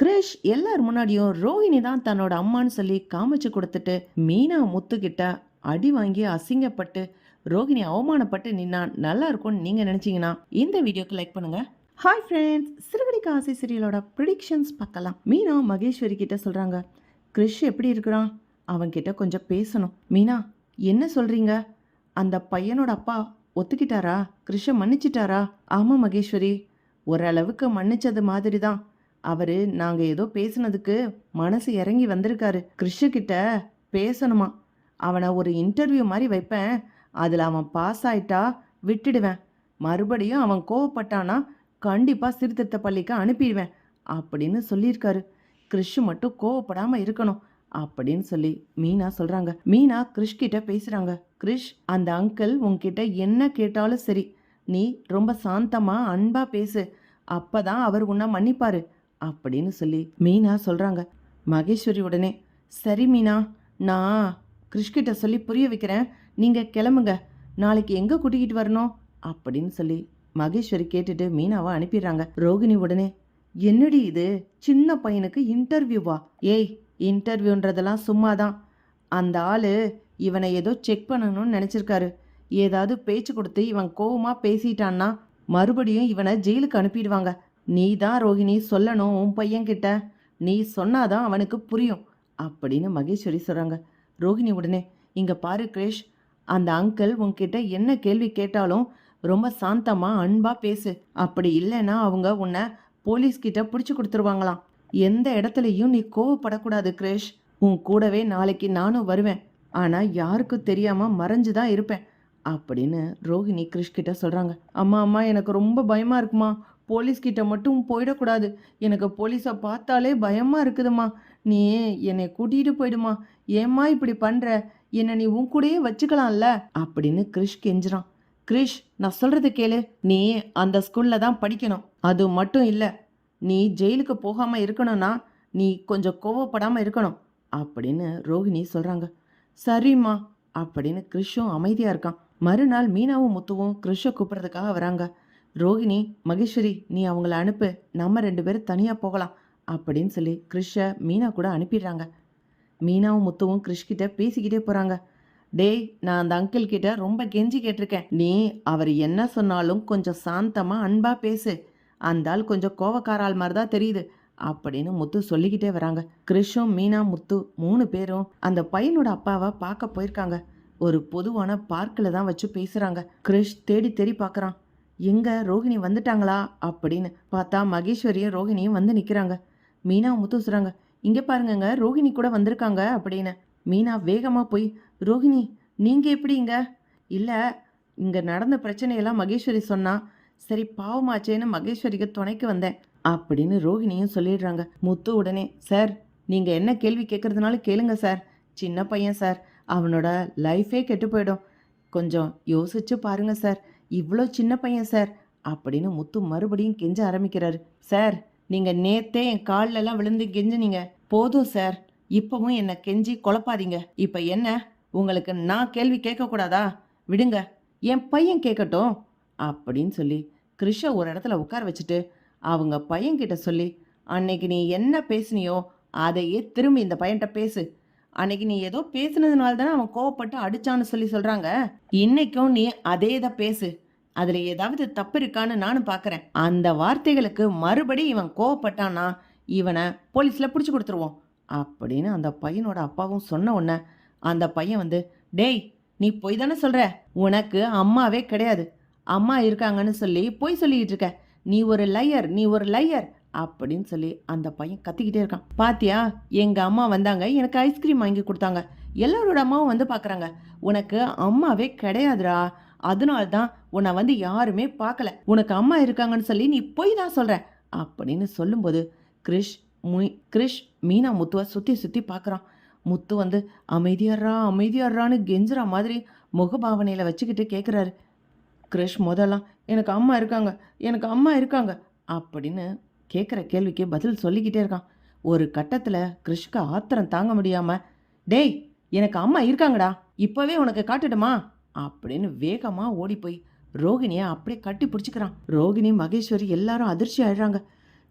கிரிஷ் எல்லார் முன்னாடியும் ரோஹிணி தான் தன்னோட அம்மான்னு சொல்லி காமிச்சு கொடுத்துட்டு மீனா முத்துக்கிட்ட அடி வாங்கி அசிங்கப்பட்டு ரோஹிணி அவமானப்பட்டு நின்னா நல்லா இருக்கும்னு நீங்க நினைச்சீங்கன்னா இந்த வீடியோக்கு லைக் பண்ணுங்க. ஹாய் ஃப்ரெண்ட்ஸ் சிறுகடிக்கு ஆசை சீரியலோட ப்ரிடிக்ஷன்ஸ் பார்க்கலாம். மீனா மகேஸ்வரி கிட்ட சொல்றாங்க கிரிஷ் எப்படி இருக்கிறான்? அவன்கிட்ட கொஞ்சம் பேசணும். மீனா என்ன சொல்றீங்க? அந்த பையனோட அப்பா ஒத்துக்கிட்டாரா? கிரிஷை மன்னிச்சிட்டாரா? ஆமா மகேஸ்வரி ஓரளவுக்கு மன்னிச்சது மாதிரி தான் அவரு நாங்க ஏதோ பேசினதுக்கு மனசு இறங்கி வந்திருக்காரு. கிறிஷு பேசணுமா? அவனை ஒரு இன்டர்வியூ மாதிரி வைப்பேன். அதில் அவன் பாஸ் ஆயிட்டா விட்டுடுவேன். மறுபடியும் அவன் கோவப்பட்டானா கண்டிப்பாக சீர்திருத்த பள்ளிக்கு அனுப்பிடுவேன் அப்படின்னு சொல்லியிருக்காரு. கிறிஷ் மட்டும் கோவப்படாமல் இருக்கணும் அப்படின்னு சொல்லி மீனா சொல்கிறாங்க மீனா கிறிஷ் கிட்ட பேசுகிறாங்க கிறிஷ் அந்த அங்கிள் உன்கிட்ட என்ன கேட்டாலும் சரி நீ ரொம்ப சாந்தமா அன்பா பேசு. அப்பதான் அவர் உன்னை மன்னிப்பாரு. அப்படின்னு சொல்லி மீனா சொல்கிறாங்க மகேஸ்வரி உடனே சரி மீனா நான் கிறிஷ்கிட்ட சொல்லி புரிய வைக்கிறேன். நீங்கள் கிளம்புங்க. நாளைக்கு எங்கே கூட்டிக்கிட்டு வரணும்? அப்படின்னு சொல்லி மகேஸ்வரி கேட்டுட்டு மீனாவை அனுப்பிடுறாங்க. ரோகிணி உடனே என்னடி இது? சின்ன பையனுக்கு இன்டர்வியூவா ஏய் இன்டர்வியூன்றதெல்லாம் சும்மாதான். அந்த ஆள் இவனை ஏதோ செக் பண்ணணும்னு நினச்சிருக்காரு. ஏதாவது பேச்சு கொடுத்து இவன் கோவமாக பேசிட்டான்னா மறுபடியும் இவனை ஜெயிலுக்கு அனுப்பிடுவாங்க. நீ தான் ரோஹிணி சொல்லணும் உன் பையன்கிட்ட. நீ சொன்னாதான் அவனுக்கு புரியும் அப்படின்னு மகேஸ்வரி சொல்கிறாங்க ரோஹிணி உடனே இங்கே பாரு கிரேஷ் அந்த அங்கிள் உன்கிட்ட என்ன கேள்வி கேட்டாலும் ரொம்ப சாந்தமாக அன்பாக பேசு. அப்படி இல்லைன்னா அவங்க உன்னை போலீஸ் பிடிச்சி கொடுத்துருவாங்களாம். எந்த இடத்துலையும் நீ கோவப்படக்கூடாது கிரேஷ். உன் கூடவே நாளைக்கு நானும் வருவேன். ஆனால் யாருக்கும் தெரியாமல் மறைஞ்சு தான் இருப்பேன் அப்படின்னு ரோஹிணி கிருஷ்கிட்ட சொல்கிறாங்க அம்மா அம்மா எனக்கு ரொம்ப பயமாக இருக்குமா? போலீஸ்கிட்ட மட்டும் போயிடக்கூடாது. எனக்கு போலீஸை பார்த்தாலே பயமா இருக்குதும்மா. நீ என்னை கூட்டிட்டு போயிடுமா ஏம்மா இப்படி பண்ற? என்னை நீ உன் கூடயே வச்சுக்கலாம்ல? அப்படின்னு கிரிஷ் கெஞ்சுறான். கிரிஷ் நான் சொல்றது கேளு. நீ அந்த ஸ்கூல்ல தான் படிக்கணும். அது மட்டும் இல்லை. நீ ஜெயிலுக்கு போகாம இருக்கணும்னா நீ கொஞ்சம் கோவப்படாம இருக்கணும் அப்படின்னு ரோஹிணி சொல்றாங்க. சரிம்மா அப்படின்னு கிறிஷும் அமைதியா இருக்கான். மறுநாள் மீனாவும் முத்துவும் கிறிஷை கூப்பிடுறதுக்காக வராங்க. ரோஹிணி மகேஸ்வரி நீ அவங்கள அனுப்பு நம்ம ரெண்டு பேரும் தனியாக போகலாம் அப்படின்னு சொல்லி கிறிஷை மீனா கூட அனுப்பிடுறாங்க. மீனாவும் முத்துவும் கிறிஷ்கிட்ட பேசிக்கிட்டே போகிறாங்க டேய் நான் அந்த அங்கிள் கிட்ட ரொம்ப கெஞ்சி கேட்டிருக்கேன். நீ அவர் என்ன சொன்னாலும் கொஞ்சம் சாந்தமாக அன்பாக பேசு. அந்த ஆள் கொஞ்சம் கோவக்காரால் மாதிரி தான் தெரியுது அப்படின்னு முத்து சொல்லிக்கிட்டே வராங்க. கிறிஷும் மீனா முத்து மூணு பேரும் அந்த பையனோட அப்பாவை பார்க்க போயிருக்காங்க. ஒரு பொதுவான பார்க்கில் தான் வச்சு பேசுகிறாங்க கிறிஷ் தேடி தேடி பார்க்குறான். எங்க ரோகிணி வந்துட்டாங்களா அப்படின்னு பார்த்தா மகேஸ்வரியும் ரோகிணியும் வந்து நிற்கிறாங்க மீனா முத்துசுறாங்க இங்கே பாருங்கங்க ரோகிணி கூட வந்திருக்காங்க அப்படின்னு. மீனா வேகமாக போய் ரோகிணி நீங்கள் எப்படிங்க இல்லை இங்கே நடந்த பிரச்சனையெல்லாம் மகேஸ்வரி சொன்னா. சரி பாவமாச்சேன்னு மகேஸ்வரிக்கு துணைக்கு வந்தேன் அப்படின்னு ரோகிணியும் சொல்லிடுறாங்க. முத்து உடனே சார் நீங்கள் என்ன கேள்வி கேட்குறதுனாலும் கேளுங்க சார். சின்ன பையன் சார். அவனோட லைஃபே கெட்டு போயிடும். கொஞ்சம் யோசிச்சு பாருங்க சார். இவ்வளோ சின்ன பையன் சார். அப்படின்னு முத்து மறுபடியும் கெஞ்ச ஆரம்பிக்கிறாரு. சார் நீங்கள் நேத்தே என் கால்லெல்லாம் விழுந்து கெஞ்சினீங்க. போதும் சார். இப்பவும் என்னை கெஞ்சி குழப்பாதீங்க. இப்போ என்ன? உங்களுக்கு நான் கேள்வி கேட்கக்கூடாதா? விடுங்க. என் பையன் கேட்கட்டும். அப்படின்னு சொல்லி கிருஷ ஒரு இடத்துல உட்கார வச்சுட்டு அவங்க பையன்கிட்ட சொல்லி அன்னைக்கு நீ என்ன பேசுனியோ அதையே திரும்பி இந்த பையன்கிட்ட பேசு. அன்னைக்கு நீ ஏதோ பேசுனதுனால தானே அவன் கோவப்பட்டு அடிச்சான்னு சொல்லி சொல்றாங்க. இன்னைக்கும் நீ அதே தான் பேசு. அதுல ஏதாவது தப்பு இருக்கான்னு நானும் பாக்குறேன். அந்த வார்த்தைகளுக்கு மறுபடி இவன் கோவப்பட்டானா இவனை போலீஸ்ல பிடிச்சி கொடுத்துருவோம். அப்படின்னு அந்த பையனோட அப்பாவும் சொன்ன உடனே அந்த பையன் வந்து டேய் நீ பொய் தானே சொல்ற? உனக்கு அம்மாவே கிடையாது. அம்மா இருக்காங்கன்னு சொல்லி பொய் சொல்லிக்கிட்டு இருக்க. நீ ஒரு லையர் நீ ஒரு லையர் அப்படின்னு சொல்லி அந்த பையன் கத்திக்கிட்டே இருக்கான். பாத்தியா? எங்க அம்மா வந்தாங்க எனக்கு ஐஸ்கிரீம் வாங்கி கொடுத்தாங்க. எல்லாரோட அம்மாவும் வந்து பார்க்குறாங்க உனக்கு அம்மாவே கிடையாதுடா. அதனால தான் உன்னை வந்து யாருமே பார்க்கல உனக்கு அம்மா இருக்காங்கன்னு சொல்லி நீ போய் தான் சொல்ற. அப்படின்னு சொல்லும்போது கிரிஷ் முய் கிரிஷ் மீனா முத்துவை சுற்றி சுற்றி பார்க்குறான் முத்து வந்து அமைதியாடுறா அமைதியாடுறான்னு கெஞ்சுற மாதிரி முகபாவனையில் வச்சுக்கிட்டு கேட்குறாரு கிரிஷ் முதல்லாம் எனக்கு அம்மா இருக்காங்க எனக்கு அம்மா இருக்காங்க. அப்படின்னு கேட்குற கேள்விக்கு பதில் சொல்லிக்கிட்டே இருக்கான். ஒரு கட்டத்தில் கிருஷ்க்கு ஆத்திரம் தாங்க முடியாமல் டேய் எனக்கு அம்மா இருக்காங்கடா இப்போவே உனக்கு காட்டுடுமா அப்படின்னு வேகமாக ஓடி போய் ரோகிணியை அப்படியே கட்டி பிடிச்சிக்கிறான். ரோகிணி மகேஸ்வரி எல்லாரும் அதிர்ச்சி ஆயிடுறாங்க.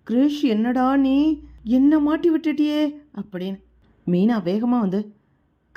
கிரிஷ் என்னடா நீ? என்ன மாட்டி விட்டுட்டியே? அப்படின்னு மீனா வேகமாக வந்து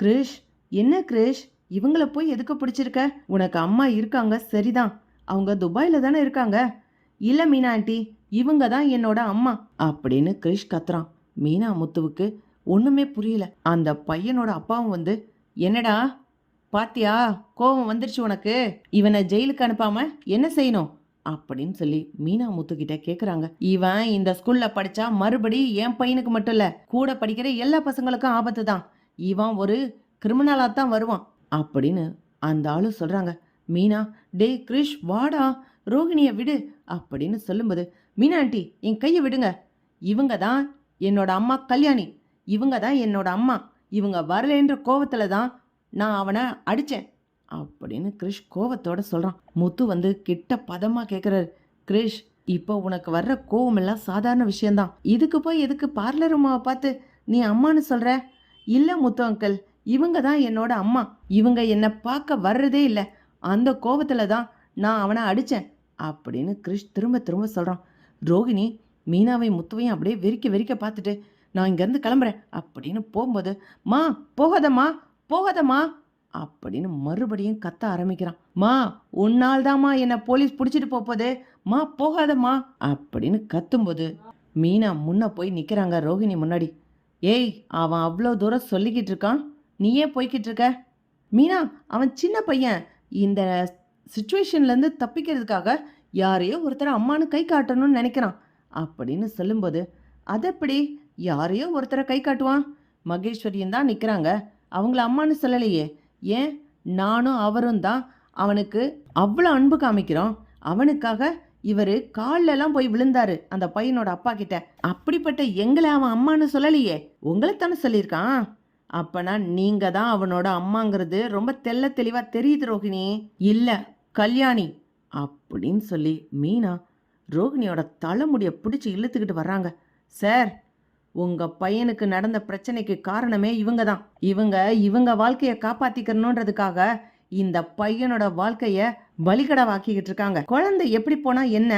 கிரிஷ் என்ன கிரிஷ்? இவங்கள போய் எதுக்கு பிடிச்சிருக்க? உனக்கு அம்மா இருக்காங்க சரிதான். அவங்க துபாயில் தானே இருக்காங்க. இல்லை மீனா ஆண்டி இவங்க தான் என்னோட அம்மா அப்படின்னு கிரிஷ் கத்துறான். மீனா முத்துவுக்கு ஒன்றுமே புரியல. அந்த பையனோட அப்பாவும் வந்து என்னடா பாத்தியா கோபம் வந்துருச்சு உனக்கு? இவனை ஜெயிலுக்கு அனுப்பாம என்ன செய்யணும்? அப்படின்னு சொல்லி மீனா முத்துக்கிட்ட கேக்குறாங்க. இவன் இந்த ஸ்கூல்ல படிச்சா மறுபடி என் பையனுக்கு மட்டும் இல்ல கூட படிக்கிற எல்லா பசங்களுக்கும் ஆபத்து தான். இவன் ஒரு கிரிமினலா தான் வருவான் அப்படின்னு அந்த ஆளு சொல்றாங்க. மீனா டே கிரிஷ் வாடா ரோகிணியை விடு அப்படின்னு சொல்லும்போது மீனாண்டி என் கையை விடுங்க. இவங்க தான் என்னோட அம்மா கல்யாணி. இவங்க தான் என்னோட அம்மா. இவங்க வரலைன்ற கோவத்தில் தான் நான் அவனை அடித்தேன் அப்படின்னு கிரிஷ் கோவத்தோட சொல்கிறான் முத்து வந்து கிட்ட பதமாக கேட்குறாரு கிரிஷ் இப்போ உனக்கு வர்ற கோவமெல்லாம் சாதாரண விஷயந்தான் இதுக்கு போய் எதுக்கு பார்லர் அம்மாவை பார்த்து நீ அம்மான்னு சொல்கிற இல்லை முத்து அங்கிள் இவங்க தான் என்னோட அம்மா. இவங்க என்னை பார்க்க வர்றதே இல்லை. அந்த கோவத்தில் தான் நான் அவனை அடித்தேன் அப்படின்னு கிரிஷ் திரும்ப திரும்ப சொல்கிறான் ரோகிணி மீனாவை முத்துவையும் அப்படியே வெறிக்க வெறிக்க பார்த்துட்டு நான் இங்கேருந்து கிளம்புறேன். அப்படின்னு போகும்போது மா போகாதம்மா போகாதம்மா அப்படின்னு மறுபடியும் கத்த ஆரம்பிக்கிறான். மா உன்னால் தாம்மா என்னை போலீஸ் பிடிச்சிட்டு போகுது மா போகாதம்மா அப்படின்னு கத்தும்போது மீனா முன்ன போய் நிற்கிறாங்க ரோகிணி முன்னாடி. ஏய் அவன் அவ்வளோ தூரம் சொல்லிக்கிட்டு இருக்கான். நீயே போய்கிட்டு இருக்க? மீனா அவன் சின்ன பையன். இந்த சுச்சுவேஷன்லேருந்து தப்பிக்கிறதுக்காக யாரையோ ஒருத்தர் அம்மானு கை காட்டணும்னு நினைக்கிறான். அப்படின்னு சொல்லும்போது அதெப்படி யாரையோ ஒருத்தரை கை காட்டுவான்? மகேஸ்வரியும் தான் நிற்கிறாங்க அவங்கள அம்மான்னு சொல்லலையே. ஏன்? நானும் அவரும் தான் அவனுக்கு அவ்வளோ அன்பு காமிக்கிறோம். அவனுக்காக இவர் எல்லாம் போய் விழுந்தாரு அந்த பையனோட அப்பா கிட்ட. அப்படிப்பட்ட எங்களை அவன் அம்மான்னு சொல்லலையே. உங்களைத்தானே சொல்லியிருக்கான்? அப்பனா நீங்க தான் அவனோட அம்மாங்கிறது ரொம்ப தெள்ள தெளிவா தெரியுது ரோகிணி. இல்லை கல்யாணி அப்படின்னு சொல்லி மீனா ரோகிணியோட தலைமுடியை பிடிச்சி இழுத்துக்கிட்டு வர்றாங்க. சார் உங்கள் பையனுக்கு நடந்த பிரச்சனைக்கு காரணமே இவங்க தான் இவங்க இவங்க வாழ்க்கையை காப்பாற்றிக்கணுன்றதுக்காக இந்த பையனோட வாழ்க்கையை பலிகடவாக்கிக்கிட்டு இருக்காங்க. குழந்தை எப்படி போனால் என்ன?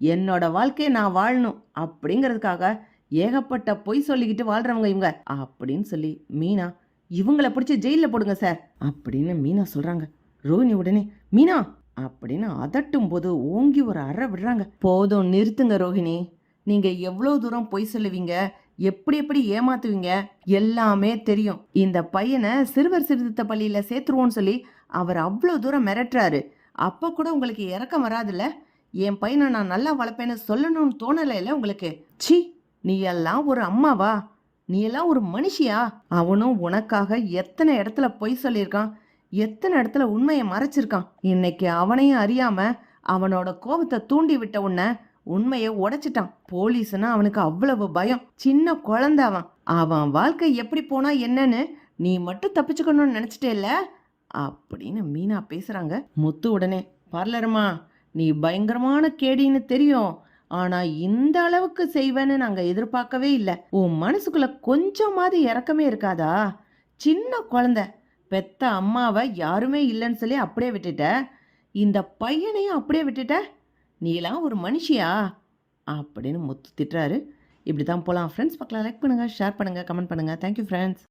என்னோட வாழ்க்கையை நான் வாழணும் அப்படிங்கிறதுக்காக ஏகப்பட்ட பொய் சொல்லிக்கிட்டு வாழ்கிறவங்க இவங்க. அப்படின்னு சொல்லி மீனா இவங்கள பிடிச்சி ஜெயிலில் போடுங்க சார். அப்படின்னு மீனா சொல்கிறாங்க ரோஹிணி உடனே மீனா அப்படின்னு அதட்டும் போது ஓங்கி ஒரு அறை விடுறாங்க. போதும் நிறுத்துங்க ரோஹிணி. நீங்க எவ்வளோ தூரம் பொய் சொல்லுவீங்க? எப்படி எப்படி ஏமாத்துவீங்க? எல்லாமே தெரியும். இந்த பையனை சிறுவர் சிறுத்த பள்ளியில சேர்த்துருவோன்னு சொல்லி அவர் அவ்வளோ தூரம் மிரட்டுறாரு. அப்போ கூட உங்களுக்கு இறக்கம் வராதுல்ல? என் பையனை நான் நல்லா வளர்ப்பேன்னு சொல்லணும்னு தோணலைல உங்களுக்கு? சி நீ எல்லாம் ஒரு அம்மாவா? நீ எல்லாம் ஒரு மனுஷியா? அவனும் உனக்காக எத்தனை இடத்துல பொய் சொல்லியிருக்கான்? எத்தனை இடத்துல உண்மையை மறைச்சிருக்கான்? இன்னைக்கு அவனையும் அறியாம அவனோட கோபத்தை தூண்டி விட்ட உன்ன உண்மையை உடைச்சிட்டான். போலீஸ்னா அவனுக்கு அவ்வளவு பயம். சின்ன குழந்தை அவன். அவன் வாழ்க்கை எப்படி போனா என்னன்னு நீ மட்டும் தப்பிச்சுக்கணும்னு நினைச்சிட்டேல்ல அப்படின்னு மீனா பேசுறாங்க. முத்து உடனே பார்லருமா நீ பயங்கரமான கேடின்னு தெரியும். ஆனா இந்த அளவுக்கு செய்வேன்னு நாங்க எதிர்பார்க்கவே இல்லை. உன் மனசுக்குள்ள கொஞ்சமாவது இறக்கமே இருக்காதா? சின்ன குழந்தை. பெத்த அம்மாவை யாருமே இல்லைன்னு சொல்லி அப்படியே விட்டுட்ட. இந்த பையனையும் அப்படியே விட்டுட்ட. நீலாம் ஒரு மனுஷியா? அப்படின்னு முத்து திட்டுறாரு. இப்படி தான் போகலாம் ஃப்ரெண்ட்ஸ் பக்கம் லைக் பண்ணுங்கள் ஷேர் பண்ணுங்கள் கமெண்ட் பண்ணுங்கள் தேங்க்யூ ஃப்ரெண்ட்ஸ்